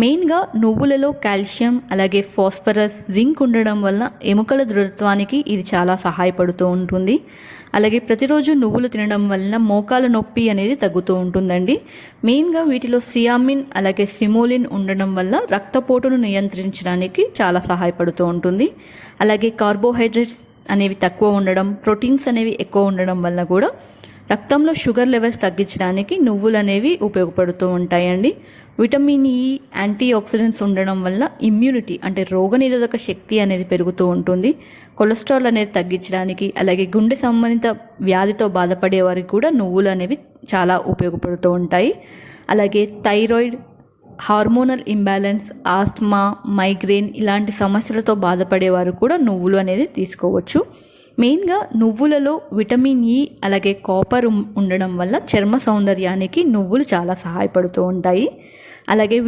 మెయిన్గా నువ్వులలో కాల్షియం అలాగే ఫాస్ఫరస్ జింక్ ఉండడం వల్ల ఎముకల దృఢత్వానికి ఇది చాలా సహాయపడుతూ ఉంటుంది. అలాగే ప్రతిరోజు నువ్వులు తినడం వలన మోకాల నొప్పి అనేది తగ్గుతూ ఉంటుందండి. మెయిన్గా వీటిలో సియామిన్ అలాగే సిమోలిన్ ఉండడం వల్ల రక్తపోటును నియంత్రించడానికి చాలా సహాయపడుతూ ఉంటుంది. అలాగే కార్బోహైడ్రేట్స్ అనేవి తక్కువ ఉండడం ప్రోటీన్స్ అనేవి ఎక్కువ ఉండడం వల్ల కూడా రక్తంలో షుగర్ లెవెల్స్ తగ్గించడానికి నువ్వులు అనేవి ఉపయోగపడుతూ ఉంటాయండి. విటమిన్ ఈ యాంటీ ఆక్సిడెంట్స్ ఉండడం వల్ల ఇమ్యూనిటీ అంటే రోగనిరోధక శక్తి అనేది పెరుగుతూ ఉంటుంది. కొలెస్ట్రాల్ అనేది తగ్గించడానికి అలాగే గుండె సంబంధిత వ్యాధితో బాధపడే వారికి కూడా నువ్వులు అనేవి చాలా ఉపయోగపడుతూ ఉంటాయి. అలాగే thyroid hormonal imbalance asthma migraine ఇలాంటి సమస్యలతో బాధపడేవారు కూడా నువ్వులు అనేది తీసుకోవచ్చు. మెయిన్గా నువ్వులలో విటమిన్ ఇ అలాగే కాపర్ ఉండడం వల్ల చర్మ సౌందర్యానికి నువ్వులు చాలా సహాయపడుతూ ఉంటాయి. అలాగే